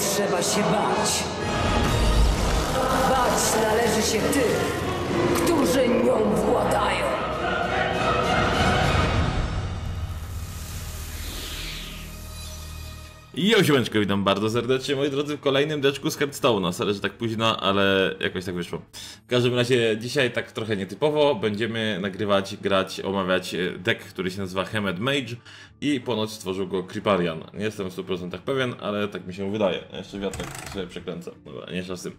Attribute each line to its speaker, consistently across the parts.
Speaker 1: trzeba się bać. Bać należy się tych, którzy nią władają.
Speaker 2: I osiemeczko, witam bardzo serdecznie moi drodzy w kolejnym deczku z Hearthstone'a. Sorry, że tak późno, ale jakoś tak wyszło. W każdym razie dzisiaj tak trochę nietypowo będziemy nagrywać, grać, omawiać e, deck, który się nazywa Hemed Mage i ponoć stworzył go Kriparian. Nie jestem w 100% pewien, ale tak mi się wydaje. Jeszcze wiatrek sobie przekręcę. Dobra, nie z tym.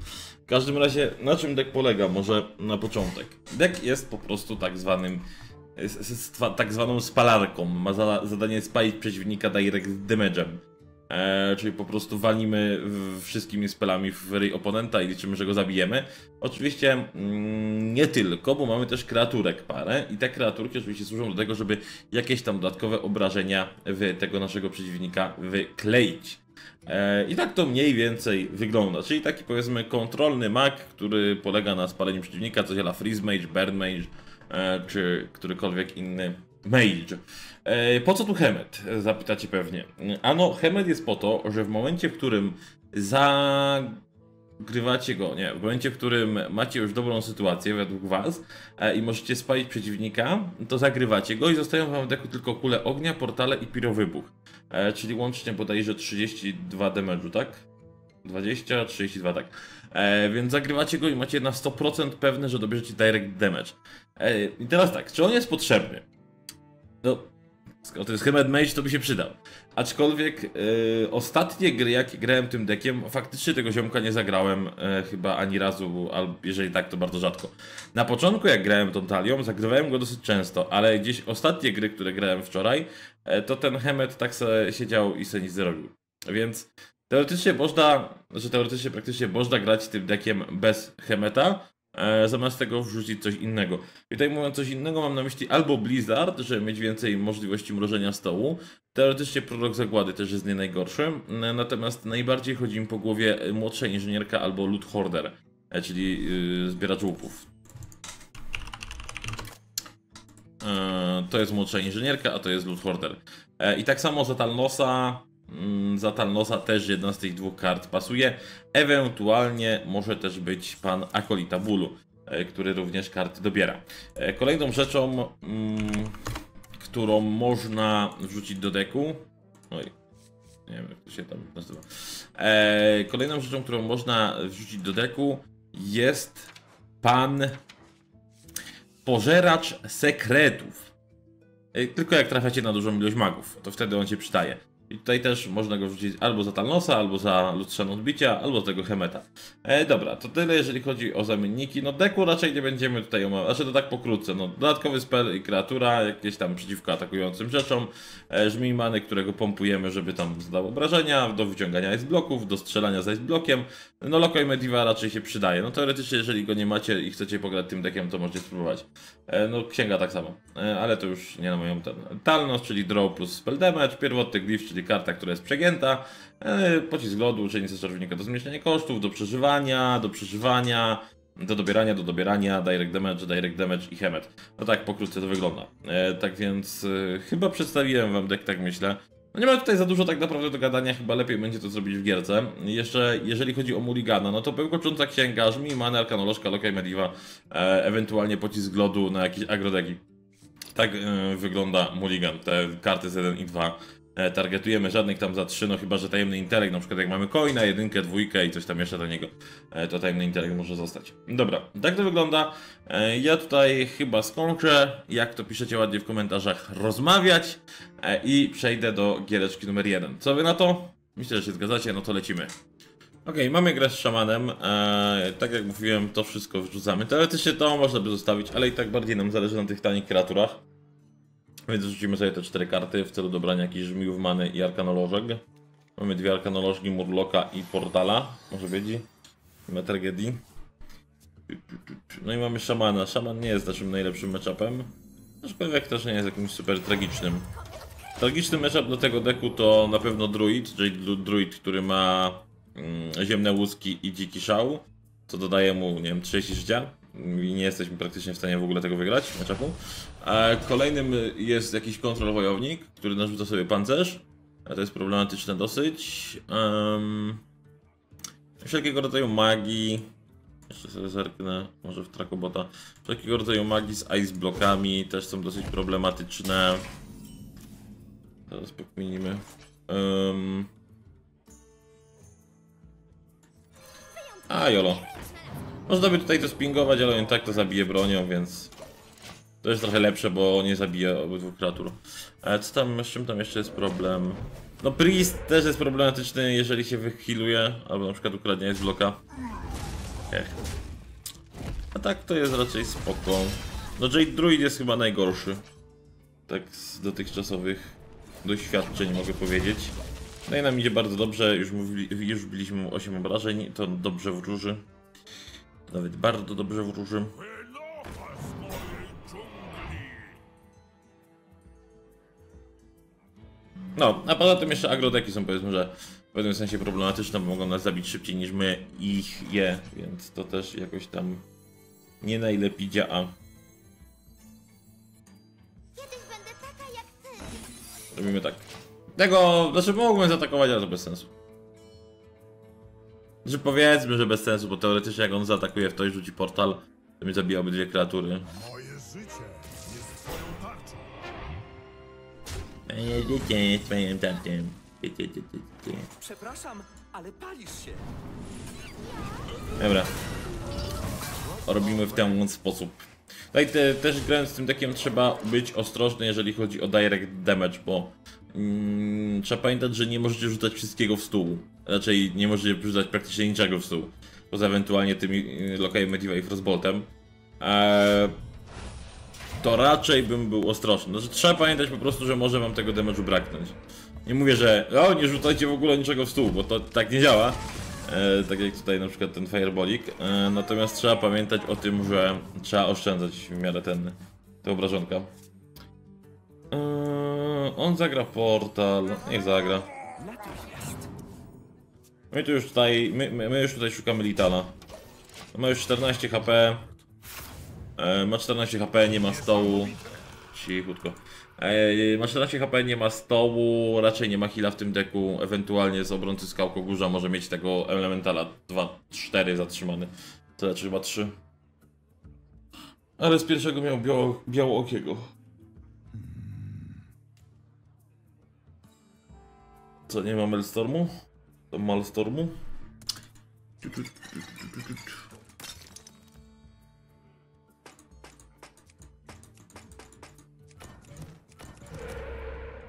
Speaker 2: W każdym razie, na czym deck polega? Może na początek. Deck jest po prostu tak zwanym tak zwaną spalarką. Ma za, zadanie spalić przeciwnika direct damage'em. E, czyli po prostu walimy wszystkimi spelami w ryj oponenta i liczymy, że go zabijemy. Oczywiście mm, nie tylko, bo mamy też kreaturek parę i te kreaturki oczywiście służą do tego, żeby jakieś tam dodatkowe obrażenia w tego naszego przeciwnika wykleić. E, I tak to mniej więcej wygląda, czyli taki powiedzmy kontrolny mag, który polega na spaleniu przeciwnika, co działa Freeze Mage, Burn Mage, e, czy którykolwiek inny Mage. E, po co tu Hemet? Zapytacie pewnie. Ano, Hemet jest po to, że w momencie, w którym zagrywacie go, nie, w momencie, w którym macie już dobrą sytuację według was e, i możecie spalić przeciwnika, to zagrywacie go i zostają wam w deku tylko kule ognia, portale i pirowybuch. E, czyli łącznie bodajże 32 damage'u, tak? 20, 32, tak. E, więc zagrywacie go i macie na 100% pewne, że dobierzecie direct damage. E, I teraz tak, czy on jest potrzebny? No, skoro to jest Hemed Mage, to by się przydał. Aczkolwiek e, ostatnie gry, jakie grałem tym dekiem, faktycznie tego ziomka nie zagrałem e, chyba ani razu, albo jeżeli tak, to bardzo rzadko. Na początku, jak grałem tą talią, zagrywałem go dosyć często, ale gdzieś ostatnie gry, które grałem wczoraj, e, to ten Hemet tak se siedział i se nic nie robił. Więc teoretycznie można, znaczy teoretycznie praktycznie można grać tym dekiem bez Hemeta, zamiast tego wrzucić coś innego. I tutaj mówiąc coś innego, mam na myśli albo Blizzard, żeby mieć więcej możliwości mrożenia stołu. Teoretycznie Prorok Zagłady też jest nie najgorszy, e, natomiast najbardziej chodzi mi po głowie e, młodsza inżynierka albo Loot Hoarder, e, czyli zbieracz łupów. E, to jest młodsza inżynierka, a to jest Loot Hoarder. E, I tak samo za Talnosa, za Talnosa też jedna z tych dwóch kart pasuje. Ewentualnie może też być pan Akolita Bólu, e, który również karty dobiera. E, Kolejną rzeczą, mm, którą można wrzucić do deku. Oj, nie wiem jak to się tam nazywa. E, Kolejną rzeczą, którą można wrzucić do deku jest pan Pożeracz Sekretów. Tylko jak trafiacie na dużą ilość magów, to wtedy on się przydaje. I tutaj też można go wrzucić albo za Talnosa, albo za lustrzane odbicia, albo za tego Hemeta. E, dobra, to tyle jeżeli chodzi o zamienniki. No deku raczej nie będziemy tutaj omawiać, znaczy to tak pokrótce. No, dodatkowy spell i kreatura, jakieś tam przeciwko atakującym rzeczom, e, którego pompujemy, żeby tam zadał obrażenia, do wyciągania ice bloków, do strzelania z blokiem. No Lokoi Mediva raczej się przydaje. No teoretycznie jeżeli go nie macie i chcecie pograć tym deckiem, to możecie spróbować. E, no księga tak samo, e, ale to już nie na moją ten. Talnos, czyli draw plus spell damage, pierwotny glyph, czyli karta, która jest przegięta, e, pocisk lodu, uczenie czarownika do zmniejszenia kosztów, do przeżywania, do przeżywania, do dobierania, do dobierania, direct damage, direct damage i hemet. No tak pokrótce to wygląda. Tak więc chyba przedstawiłem wam deck, tak myślę. No nie ma tutaj za dużo tak naprawdę do gadania, chyba lepiej będzie to zrobić w gierce. Jeszcze jeżeli chodzi o Mulligana, no to pełkocząca księga, żmi, many, arkanolożka, lokaj mediva, e, ewentualnie pocisk lodu na jakieś agrodeki. Tak e, wygląda Mulligan, te karty z 1 i 2 e, targetujemy, żadnych tam za 3, no chyba, że tajemny intelekt, na przykład jak mamy coina, jedynkę, dwójkę i coś tam jeszcze do niego, e, to tajemny intelekt może zostać. Dobra, tak to wygląda. E, ja tutaj chyba skończę, jak to piszecie ładnie w komentarzach, rozmawiać e, i przejdę do giereczki numer 1. Co wy na to? Myślę, że się zgadzacie, no to lecimy. Okej, mamy grę z szamanem. Eee, tak jak mówiłem, to wszystko wrzucamy. Teoretycznie to można by zostawić, ale i tak bardziej nam zależy na tych tanich kreaturach. Więc rzucimy sobie te cztery karty w celu dobrania jakichś żmiów, many i arkanolożek. Mamy dwie arkanolożki, Murloka i Portala. Może wiedzi? Ma tragedii. No i mamy szamana. Szaman nie jest naszym najlepszym matchupem. Aczkolwiek też nie jest jakimś super tragicznym. Tragiczny matchup do tego deku to na pewno druid, czyli dru- druid, który ma mm, ziemne łuski i dziki szał, co dodaje mu, nie wiem, 30 życia i nie jesteśmy praktycznie w stanie w ogóle tego wygrać. A kolejnym jest jakiś kontrol wojownik, który narzuca sobie pancerz, to jest problematyczne dosyć. Em, Wszelkiego rodzaju magii. Jeszcze sobie zerknę, może w Trakobota. Wszelkiego rodzaju magii z ice blokami też są dosyć problematyczne. Zaraz pokminimy. Um... A, jolo. Można by tutaj to spingować, ale on tak to zabije bronią, więc... To jest trochę lepsze, bo nie zabija obydwu kreatur. Ale co tam, z czym tam jeszcze jest problem? No Priest też jest problematyczny, jeżeli się wyhealuje, albo na przykład ukradnie z bloka. Ech. A tak to jest raczej spoko. No Jade Druid jest chyba najgorszy. Tak z dotychczasowych doświadczeń mogę powiedzieć. No i nam idzie bardzo dobrze, już, mówili, już biliśmy mu 8 obrażeń, to dobrze wróży. Nawet bardzo dobrze wróży. No, a poza tym jeszcze agrodeki są powiedzmy, że w pewnym sensie problematyczne, bo mogą nas zabić szybciej niż my ich je, więc to też jakoś tam nie najlepiej działa. Robimy tak. Tego, znaczy mógłbym zaatakować, ale to bez sensu. Że powiedzmy, że bez sensu, bo teoretycznie jak on zaatakuje w to i rzuci portal, to mi zabijałby dwie kreatury.
Speaker 3: Moje życie jest twoją tarczą.
Speaker 2: Moje życie jest ty, ty.
Speaker 4: Przepraszam, ale palisz się.
Speaker 2: Dobra. Robimy w ten sposób. Tutaj te, też grając z tym deckiem trzeba być ostrożny, jeżeli chodzi o direct damage, bo mm, trzeba pamiętać, że nie możecie rzucać wszystkiego w stół. Raczej nie możecie rzucać praktycznie niczego w stół. Poza ewentualnie tymi y, Lokajem Mediva i Frostboltem. Eee, to raczej bym był ostrożny. Znaczy, trzeba pamiętać po prostu, że może wam tego damage'u braknąć. Nie mówię, że o, nie rzucajcie w ogóle niczego w stół, bo to tak nie działa. E, tak jak tutaj na przykład ten Firebolik. E, natomiast trzeba pamiętać o tym, że trzeba oszczędzać w miarę ten, te obrażonka. E, on zagra portal, niech zagra. My tu już tutaj, my, my, my już tutaj szukamy Litana. Ma już 14 HP. E, ma 14 HP, nie ma stołu. Cichutko. E, ma 14 HP, nie ma stołu, raczej nie ma heala w tym deku. Ewentualnie z obrońcy Skałkogórza może mieć tego elementala 2-4 zatrzymany. To znaczy chyba 3. Ale z pierwszego miał biało, białookiego. Co, nie ma Melstormu? To Malstormu?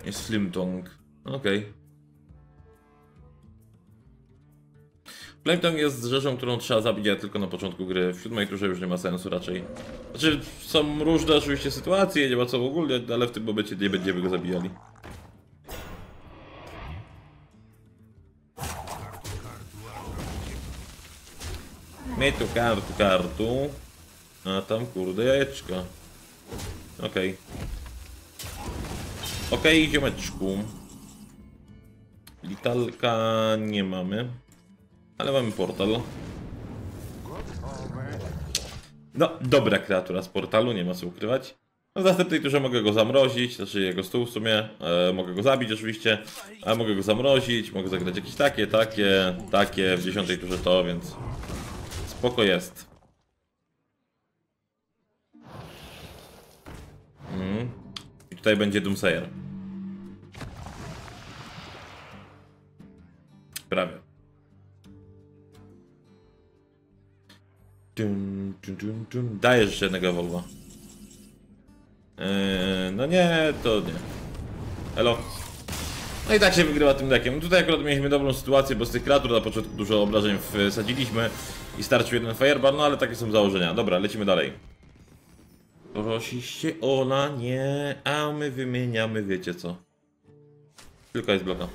Speaker 2: Jest Flimtong. Okej. Flimtong jest rzeczą, którą trzeba zabić ale tylko na początku gry. W siódmej turze już nie ma sensu raczej. Znaczy, są różne oczywiście sytuacje, nie ma co ogólnie, ale w tym momencie nie będziemy go zabijali. My tu kartu, kartu. A tam kurde jajeczka. Okej. Okej, ziomeczku. Litalka nie mamy. Ale mamy portal. No, dobra kreatura z portalu, nie ma co ukrywać. No, w następnej turze mogę go zamrozić, znaczy jego stół w sumie. E, mogę go zabić oczywiście, a mogę go zamrozić, mogę zagrać jakieś takie, takie, takie, w dziesiątej turze to, więc spoko jest. Mhm. I tutaj będzie Doomsayer. Prawie. Dun, dun, dun, dun. Dajesz jeszcze jednego Volva. Eee, no nie, to nie. Elo. No i tak się wygrywa tym deckiem. Tutaj akurat mieliśmy dobrą sytuację, bo z tych kreatur na początku dużo obrażeń wsadziliśmy i starczył jeden fireball, no ale takie są założenia. Dobra, lecimy dalej. Prosiście Ola, nie, a my wymieniamy, wiecie co. Tylko jest bloka.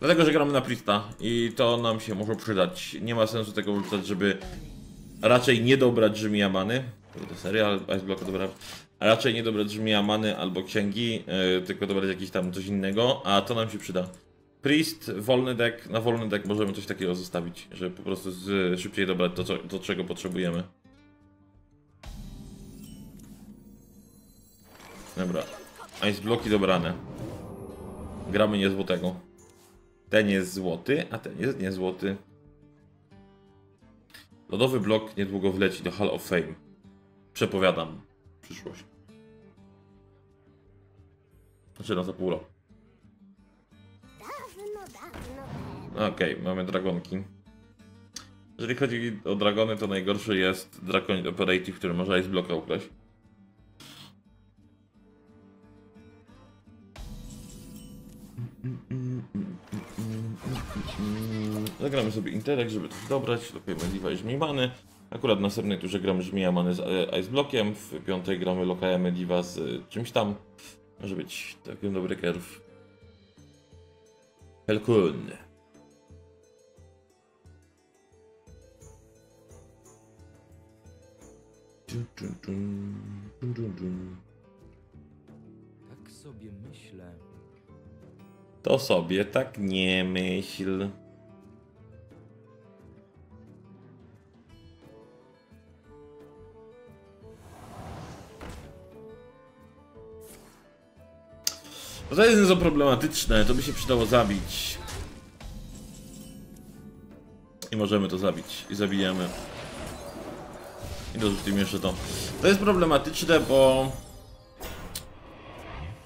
Speaker 2: Dlatego, że gramy na Prista i to nam się może przydać. Nie ma sensu tego wrzucać, żeby raczej nie dobrać Jimmy Amany. To serial, Ice Blocka dobra. Raczej nie dobrać Jimmy Amany albo księgi, yy, tylko dobrać jakiś tam coś innego, a to nam się przyda. Priest, wolny deck, na wolny deck możemy coś takiego zostawić, żeby po prostu z, szybciej dobrać to, to, czego potrzebujemy. Dobra. Ice bloki dobrane. Gramy niezłotego. Ten jest złoty, a ten jest niezłoty. Lodowy blok niedługo wleci do Hall of Fame. Przepowiadam przyszłość. Znaczy no za pół roku. Okej, mamy dragonki. Jeżeli chodzi o dragony, to najgorszy jest Draconid Operative, który może Ice Blocka ukraść. Zagramy sobie Interek, żeby coś dobrać. Lokujemy Diva i Żmijmany. Akurat w następnej turze gramy Żmijamany z e, Ice Blockiem. W piątej gramy Lokajemy Diva z e, czymś tam. Może być całkiem dobry kerw. Helkun.
Speaker 4: Tak sobie myślę.
Speaker 2: To sobie tak nie myśl. No to jest nieco problematyczne, to by się przydało zabić. I możemy to zabić. I zabijemy. I dorzucimy jeszcze to. To jest problematyczne, bo...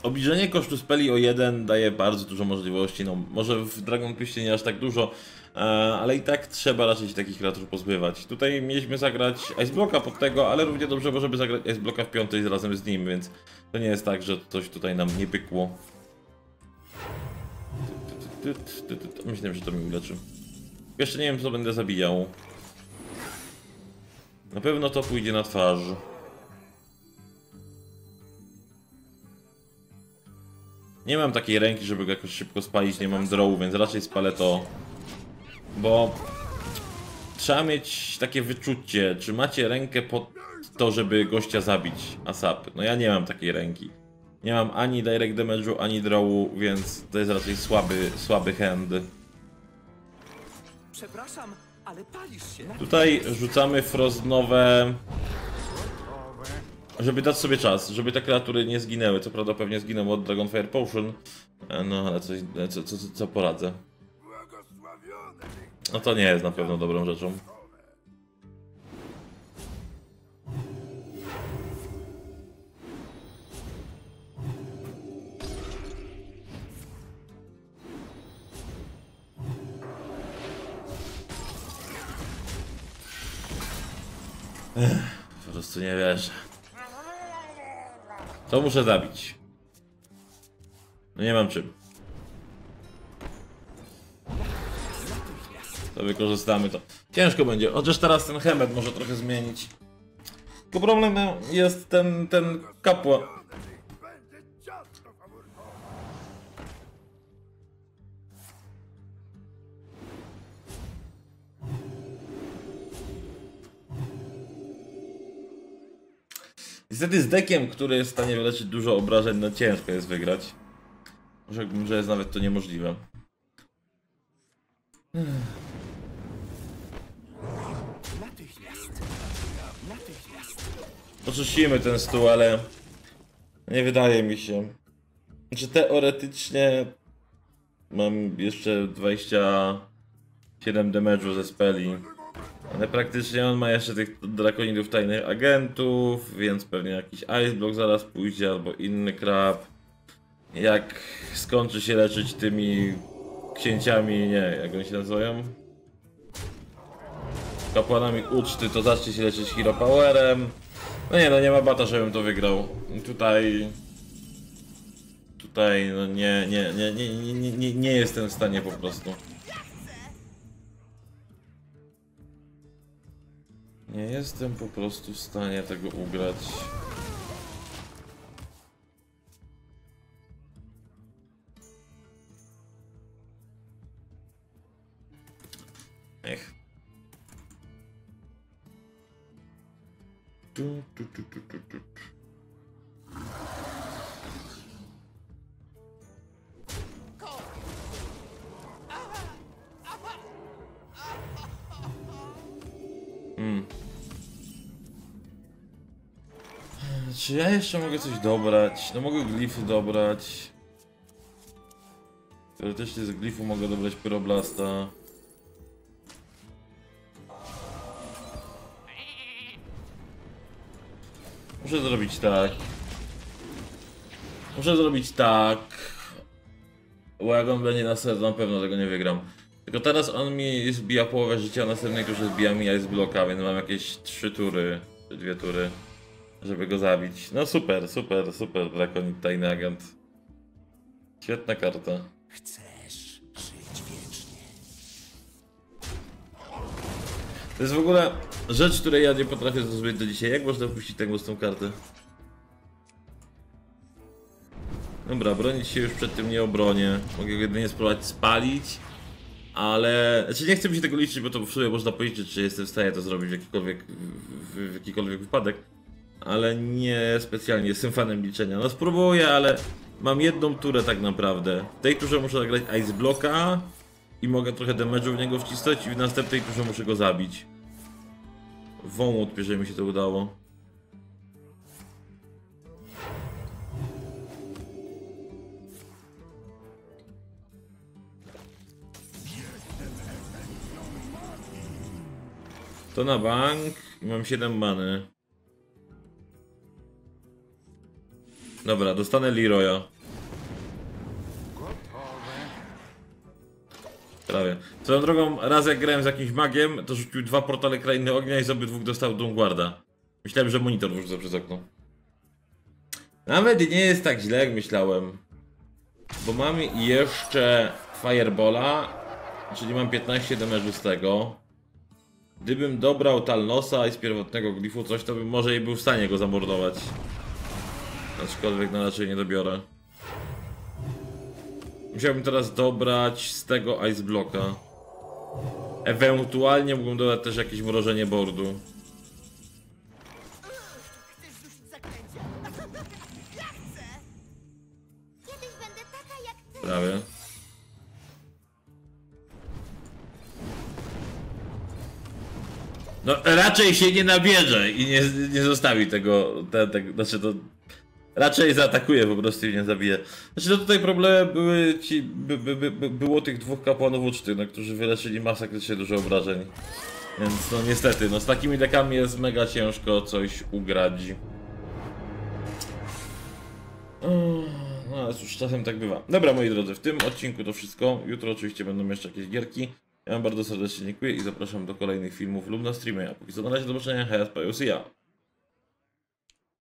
Speaker 2: Obniżenie kosztu speli o 1 daje bardzo dużo możliwości. No, może w Dragon Questie nie aż tak dużo, e, ale i tak trzeba raczej się takich kreatur pozbywać. Tutaj mieliśmy zagrać Iceblocka pod tego, ale równie dobrze możemy zagrać Iceblocka w piątej razem z nim, więc to nie jest tak, że coś tutaj nam nie pykło. Myślę, że to mi uleczy. Jeszcze nie wiem, co będę zabijał. Na pewno to pójdzie na twarz. Nie mam takiej ręki, żeby go jakoś szybko spalić, nie mam drołu, więc raczej spalę to. Bo trzeba mieć takie wyczucie, czy macie rękę pod to, żeby gościa zabić ASAP. No ja nie mam takiej ręki. Nie mam ani direct damage'u, ani drowu, więc to jest raczej słaby, słaby hand.
Speaker 4: Przepraszam.
Speaker 2: Tutaj rzucamy frostnowe, żeby dać sobie czas, żeby te kreatury nie zginęły. Co prawda pewnie zginą od Dragonfire Potion, e, no ale coś, co, co, co- co poradzę. No to nie jest na pewno dobrą rzeczą. Po prostu nie wierzę. To muszę zabić. No nie mam czym. To wykorzystamy to. Ciężko będzie, chociaż teraz ten Hemet może trochę zmienić. Tylko problem jest ten, ten kapłan. Niestety z dekiem, który jest w stanie wyleczyć dużo obrażeń, no ciężko jest wygrać. Rzekłbym, że jest nawet to niemożliwe. Oczyścimy ten stół, ale nie wydaje mi się. Znaczy teoretycznie mam jeszcze 27 damage'u ze speli. Ale praktycznie on ma jeszcze tych drakonidów tajnych agentów, więc pewnie jakiś Ice Block zaraz pójdzie, albo inny krab. Jak skończy się leczyć tymi księciami, nie, jak oni się nazywają? Kapłanami uczty, to zacznie się leczyć Hero Powerem. No nie, no nie ma bata, żebym to wygrał. Tutaj... Tutaj, no nie, nie, nie, nie, nie, nie, nie jestem w stanie po prostu. Nie jestem po prostu w stanie tego ugrać. Ech. Tu, tu, tu, tu, tu, tu. Czy ja jeszcze mogę coś dobrać? No mogę glify dobrać. Teoretycznie z glifu mogę dobrać pyroblasta. Muszę zrobić tak. Muszę zrobić tak. Bo będzie na sezon, na pewno tego nie wygram. Tylko teraz on mi zbija połowę życia, a następnej już zbija mi z bloka, więc mam jakieś trzy tury, czy dwie tury żeby go zabić. No super, super, super, Drakonit Tajny Agent. Świetna karta.
Speaker 4: Chcesz żyć wiecznie.
Speaker 2: To jest w ogóle rzecz, której ja nie potrafię zrozumieć do dzisiaj. Jak można puścić tak mocną kartę? Dobra, bronić się już przed tym nie obronię. Mogę go jedynie spróbować spalić. Ale... Znaczy nie chcę mi się tego liczyć, bo to w sumie można policzyć, czy jestem w stanie to zrobić w jakikolwiek, w, w jakikolwiek wypadek. Ale nie specjalnie jestem fanem liczenia. No spróbuję, ale mam jedną turę tak naprawdę. W tej turze muszę zagrać Ice Blocka i mogę trochę damage'u w niego wcisnąć i w następnej turze muszę go zabić. Wąłód, jeżeli mi się to udało. To na bank i mam 7 many. Dobra, dostanę Leroya. Prawie. Swoją drogą, raz jak grałem z jakimś magiem, to rzucił dwa portale krainy ognia i z obydwóch dostał Doomguarda. Myślałem, że monitor wrzucę przez okno. Nawet nie jest tak źle, jak myślałem. Bo mam jeszcze Firebola, czyli mam 15 damage'u z tego. Gdybym dobrał Talnosa i z pierwotnego glifu coś, to bym może i był w stanie go zamordować. Aczkolwiek no raczej nie dobiorę. Musiałbym teraz dobrać z tego Ice Blocka. Ewentualnie mógłbym dodać też jakieś mrożenie
Speaker 5: ty.
Speaker 2: Prawie. No raczej się nie nabierze i nie, nie zostawi tego, te, te, znaczy to raczej zaatakuje po prostu i nie zabije. Znaczy no tutaj problemy były ci, by, by, by, by, było tych dwóch kapłanów uczty, no, którzy wyleczyli masakrycznie dużo obrażeń. Więc no niestety, no z takimi dekami jest mega ciężko coś ugrać. No ale cóż, czasem tak bywa. Dobra moi drodzy, w tym odcinku to wszystko. Jutro oczywiście będą jeszcze jakieś gierki. Ja wam bardzo serdecznie dziękuję i zapraszam do kolejnych filmów lub na streamie. A póki co na razie do zobaczenia, hej, ja.